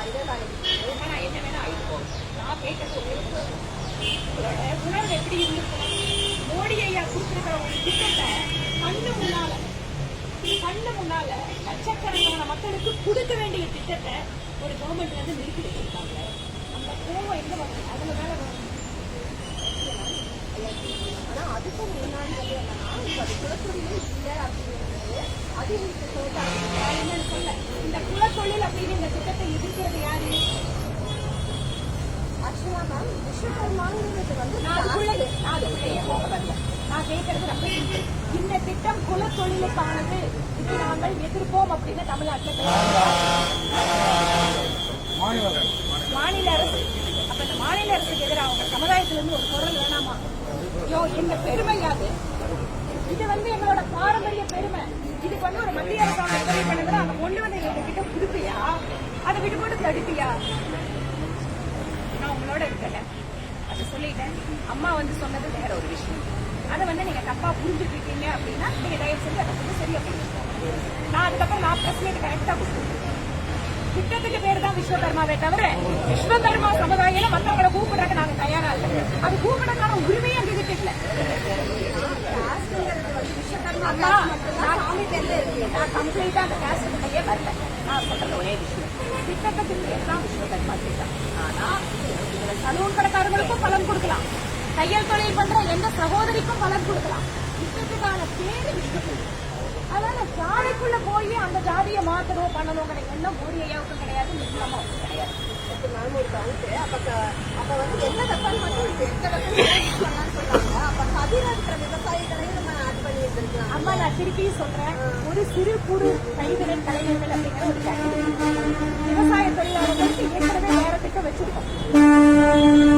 ஆனா நான் என்ன வேணா ஆயிட்டு போகும் நான் கேட்கறது ஒரே உங்களோட உணர்வு எப்படி இருந்திருக்கும் மோடி ஐயா கொடுத்துருக்கிற ஒரு திட்டத்தை கண்ணு முன்னால கண்ணு முன்னால லட்சக்கணக்கான மக்களுக்கு கொடுக்க வேண்டிய திட்டத்தை ஒரு கவர்மெண்ட் வந்து நிறுத்தி வச்சிருக்காங்க அந்த கோவம் எங்க வருது அதுல மேல வரும் ஆனா அதுக்கும் முன்னாடி வந்து என்னன்னா இப்ப அது குலத்தொழிலே இல்லை அப்படிங்கிறது அது எனக்கு என்னன்னு சொல்ல. இந்த குலத்தொழில் அப்படின்னு இந்த யாரு ஆக்சுவலா மேம் விஸ்வகர்மாங்கிறது வந்து நான் அதுக்குள்ள நான் அதுக்குள்ளேயே போக வரல நான் கேட்கறது ரொம்ப இந்த திட்டம் குலத்தொழிலுக்கானது இதை நாங்கள் எதிர்ப்போம் அப்படின்னு தமிழ்நாட்டில் மாநில அரசு அப்ப இந்த மாநில அரசுக்கு எதிராக அவங்க சமுதாயத்துலேருந்து ஒரு குரல் வேணாமா யோ எங்க பெருமை அது இது வந்து எங்களோட பாரம்பரிய பெருமை இதுக்கு வந்து ஒரு மத்திய அரசாங்கம் உதவி பண்ணுறது அந்த கொண்டு வந்து எங்க கிட்ட கொடுப்பியா அதை விட்டு போட்டு தடுப்பியா? நான் உங்களோட இருக்கல. அதை சொல்லிட்டேன். அம்மா வந்து சொன்னது வேற ஒரு விஷயம். அதை வந்து நீங்க தப்பா புரிஞ்சுட்டு இருக்கீங்க அப்படின்னா நீங்க தயவு செஞ்சு அதை வந்து சரியா புரிஞ்சுக்கோங்க நான் அதுக்கப்புறம் நான் மீட் கரெக்டா கொடுத்துருக்கேன் திட்டத்துக்கு பேர் தான் விஸ்வகர்மாவே தவிர விஸ்வகர்மா சமுதாயம் மத்தவங்களை கூப்பிடுறதுக்கு நாங்க தயாரா இல்லை. அது கூப்பிடக்கான உரிமையே எங்க கிட்ட இல்ல. நான் கம்ப்ளீட்டா அந்த காசுக்குள்ளேயே வரல. நான் சொல்றது ஒரே விஷயம் ஆனா சலூன் கடைக்காரங்களுக்கும் பலன் கொடுக்கலாம். தையல் தொழில் பண்ற எந்த சகோதரிக்கும் பலன் கொடுக்கலாம். திட்டத்துக்கான பேரு விஸ்வகர்மா அதனால ஜாதிக்குள்ள போய் அந்த ஜாதியை மாத்தணும் பண்ணணுங்கிற எண்ணம் ஒரு ஐயாவுக்கும் கிடையாது நிர்மலாமாவுக்கும் கிடையாது ஒரு டவுட் அப்ப அப்ப வந்து என்ன வெப்பன் மட்டும் எந்த தப்பு பண்ணலாம்னு சொல்றாங்க. அப்ப கதிர இருக்கிற விவசாயிகளையும் நம்ம ஆட் பண்ணி இருந்திருக்கலாம் அம்மா நான் திருப்பியும் சொல்றேன். ஒரு சிறு குறு கைவினை கலைஞர்கள் அப்படிங்கிற ஒரு கேட்டகரி விவசாய தொழிலாளர்களுக்கு ஏற்கனவே வேற திட்டம் வச்சிருக்கோம்.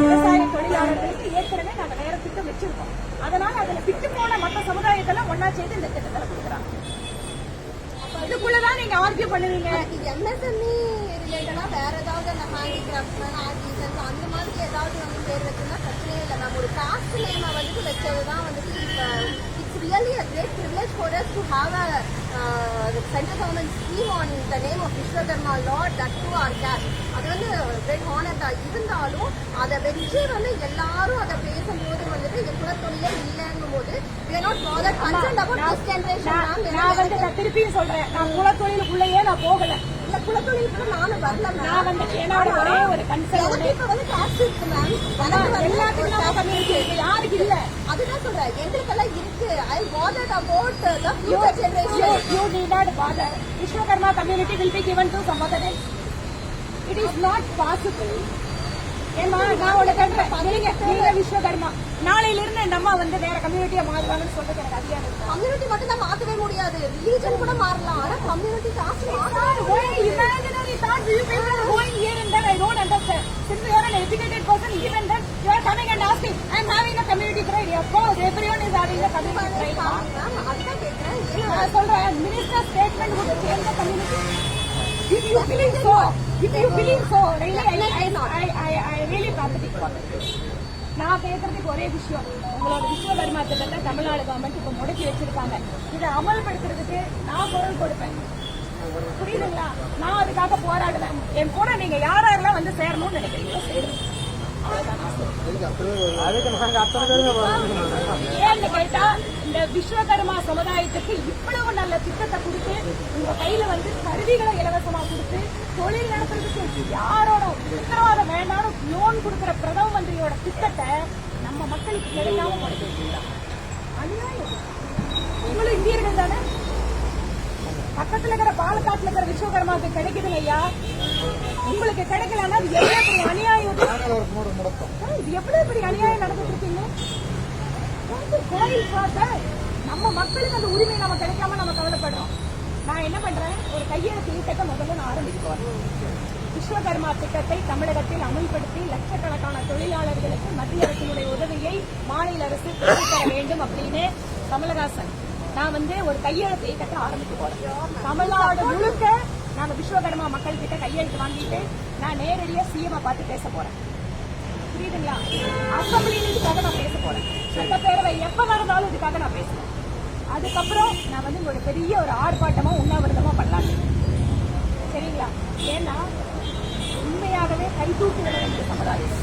விவசாய தொழிலாளர்களுக்கு ஏற்கனவே நாங்க வேற திட்டம் வச்சிருக்கோம். அதனால அதுல விட்டு போன மற்ற சமுதாயத்தெல்லாம் ஒன்னா சேர்த்து இந்த திட்டத்துல கொடுக்குறாங்க. இதுக்குள்ளதான் நீங்க ஆர்கியூ பண்ணுவீங்க. எம்எஸ்எம்இ ரிலேட்டடா வேற ஏதாவது அந்த ஹேண்டிகிராஃப்ட்மேன் ஆர்டிசன்ஸ் அந்த மாதிரி ஏதாவது வந்து பேர் வச்சிருந்தா பிரச்சனையே இல்லை. மேம் ஒரு காஸ்ட் நேமை வந்துட்டு வச்சதுதான் வந்துட்டு இப்போ it's really a great privilege for us to have a central government scheme on the name of Vishwakarma lot that to are cash அது வந்து ஹானர் தான். இருந்தாலும் அதை வச்சு வந்து எல்லாரும் அதை பேசும்போது வந்துட்டு இது குலத்தொழிலே இல்லைங்கும் போது we are not bothered. concerned about this generation நான் ma'am. நான் வந்து நான் திருப்பியும் சொல்றேன். நான் குலத்தொழிலுக்குள்ளேயே நான் போகல. இல்ல குலத்தொழிலுக்கு நானும் வரல மேம் நான் வந்து என்னோட ஒரே ஒரு கன்சர்ன் எனக்கு இப்ப வந்து காசு இருக்கு மேம் எனக்கு வந்து எல்லாத்துக்கும் யாருக்கு இல்ல? அதுதான் சொல்றேன் எங்களுக்கெல்லாம் இருக்கு I wanted about the future generation bother. Vishwakarma community will be given to some other day. It is not possible. ஏம்மா நான் நீங்க நீங்க விஸ்வகர்மா நாளையில இருந்து இந்த அம்மா வந்து வேற கம்யூனிட்டியா மாறுவாங்கன்னு சொல்றது எனக்கு அதிகாரம். கம்யூனிட்டி மட்டும் தான் மாத்தவே முடியாது ரிலீஜன் கூட மாறலாம் ஆனா community pride. Of course, everyone is having அதுதான் கேக்குறேன் நான் சொல்றேன் minister statement would change the community. If you believe so, if you believe so, really, I, I, I, I, I really prophetic for this. நான் பேசுறதுக்கு ஒரே விஷயம் உங்களோட விஸ்வகர்மா திட்டத்தை தமிழ்நாடு கவர்மெண்ட் இப்ப முடக்கி வச்சிருக்காங்க இதை அமல்படுத்துறதுக்கு நான் குரல் கொடுப்பேன் புரியுதுங்களா நான் அதுக்காக போராடுவேன் என் கூட நீங்க யார் யாரெல்லாம் வந்து சேரணும்னு நினைக்கிறீங்களோ சேருங்க ஏன்னு கேட்டா இந்த விஸ்வகர்மா சமுதாயத்துக்கு இவ்வளவு நல்ல திட்டத்தை கொடுத்து உங்க கையில வந்து கருவிகளை இலவசமா கொடுத்து தொழில் நடத்துறதுக்கு யாரோட உத்தரவாதம் வேண்டாம் லோன் கொடுக்கிற பிரதம மந்திரியோட திட்டத்தை நம்ம மக்களுக்கு கிடைக்காம போடுறது அநியாயம். நீங்களும் இந்தியர்கள் தானே பக்கத்துல இருக்கிற பாலக்காட்டுல இருக்கிற விஸ்வகர்மாவுக்கு கிடைக்குது ஐயா. உங்களுக்கு கிடைக்கலன்னா அது எவ்வளவு பெரிய அநியாயம் இது? எவ்வளவு பெரிய அநியாயம் நடந்துட்டு இருக்கீங்க? கோயில் பார்த்த நம்ம மக்களுக்கு அந்த உரிமை நம்ம கிடைக்காம நம்ம கவலைப்படுறோம். நான் என்ன பண்றேன்? ஒரு கையெழுத்து இயக்கத்தை முதல்ல நான் ஆரம்பிக்கிறேன் விஸ்வகர்மா திட்டத்தை தமிழகத்தில் அமல்படுத்தி லட்சக்கணக்கான தொழிலாளர்களுக்கு மத்திய அரசினுடைய உதவியை மாநில அரசு பெற்றுத் தர வேண்டும் அப்படின்னு கமலஹாசன் நான் வந்து ஒரு கையெழுத்து இயக்கத்தை ஆரம்பிக்க போறேன். தமிழ்நாடு முழுக்க நாங்க விஸ்வகர்மா மக்கள் கிட்ட கையெழுத்து வாங்கிட்டு நான் நேரடியா சிஎம் பார்த்து பேச போறேன். புரியுதுங்களா? அசம்பிளியில் இதுக்காக நான் பேச போறேன். சட்டப்பேரவை எப்ப நடந்தாலும் இதுக்காக நான் பேசுறேன் அதுக்கப்புறம் நான் வந்து ஒரு பெரிய ஒரு ஆர்ப்பாட்டமா உண்ணாவிரதமா பண்ணலான்னு சரிங்களா? ஏன்னா உண்மையாகவே கைதூக்கி விட வேண்டிய சமுதாயம்.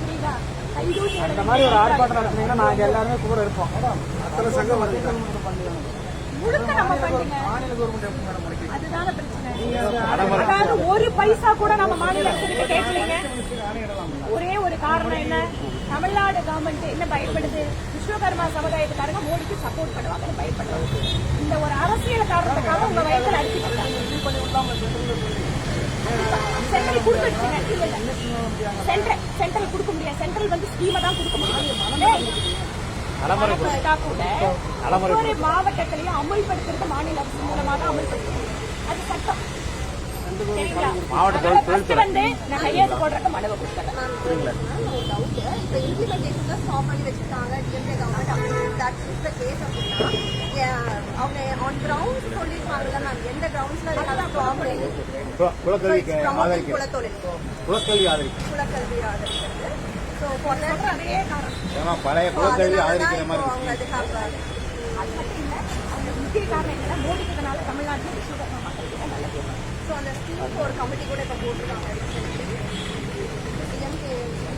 புரியுதா? வேண்டிய மாதிரி ஒரு ஆர்ப்பாட்டம் நடத்தினீங்கன்னா நாங்க எல்லாருமே கூட இருப்போம். அத்தனை சங்கம் வந்து ஒரு பைசா கூட நம்ம மாநில கேட்கலீங்க. ஒரே ஒரு காரணம் என்ன? தமிழ்நாடு கவர்மெண்ட் என்ன பயப்படுது விஸ்வகர்மா சமுதாயத்துக்காரங்க மோடிக்கு சப்போர்ட் பண்ணுவாங்கன்னு பயப்படுறாங்க இந்த ஒரு அரசியல் காரணத்துக்காக உங்க வயசுல சென்ட்ரல் கொடுத்துருச்சுங்க. இல்ல இல்ல. சென்ட்ரல் சென்ட்ரல் கொடுக்க முடியாது. சென்ட்ரல் வந்து ஸ்கீமை தான் கொடுக்க முடியும். ஒவ்வொரு மாவட்டத்திலையும் அமல்படுத்துறது மாநில அரசு மூலமா தான் அது சட்டம். வந்து நான் கையெழுத்து போடுறதுக்கு மனுவை கொடுத்துறேன் அவங்க ஆன் கிரவுண்ட்ஸ் சொல்லியிருக்காங்கல்ல மேம் எந்த கிரவுண்ட்ஸ்ல குலக்கல்வி ஆதரிக்கிறது. குலக்கல்வி ஆதரிக்கிறது. ஏன்னா பழைய குலக்கல்வி ஆதரிக்கிற மாதிரி அவங்க அது have அது மட்டும் இல்ல அந்த முக்கிய காரணம் என்னன்னா மோடிக்கிறதுனால தமிழ்நாட்டில் விஸ்வகர்மா மக்களுக்கு தான் நல்ல பேர் ஸோ அந்த ஸ்கீம் ஒரு கமிட்டி கூட இப்போ போட்டிருக்காங்க.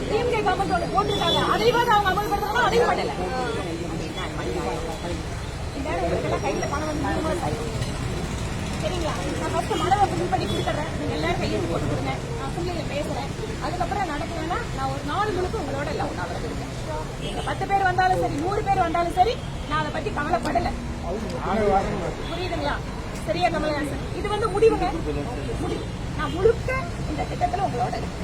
டிஎம்கே கவர்மெண்ட் ஒன்று போட்டிருக்காங்க. அதைவாது அவங்க அமல்படுத்தணும் அதையும் பண்ணல. கையில பணம் வந்து. சரிங்களா? நான் ஃபர்ஸ்ட் மனதை ஃபில் பண்ணி கொடுத்துட்றேன். நீங்கள் எல்லாரும் கையெழுத்து போட்டு கொடுங்க. நான் பிள்ளைங்க பேசுகிறேன் அதுக்கப்புறம் நடக்கலைன்னா நான் ஒரு நாலு முழுக்க உங்களோட எல்லாம் ஒன்றா இருக்கேன் நீங்கள் பத்து பேர் வந்தாலும் சரி நூறு பேர் வந்தாலும் சரி நான் அதை பற்றி கவலைப்படல. புரியுதுங்களா? சரியா கமலஹாசன் இது வந்து முடிவுங்க. முடிவு நான் முழுக்க இந்த திட்டத்தில் உங்களோட இருக்கேன்.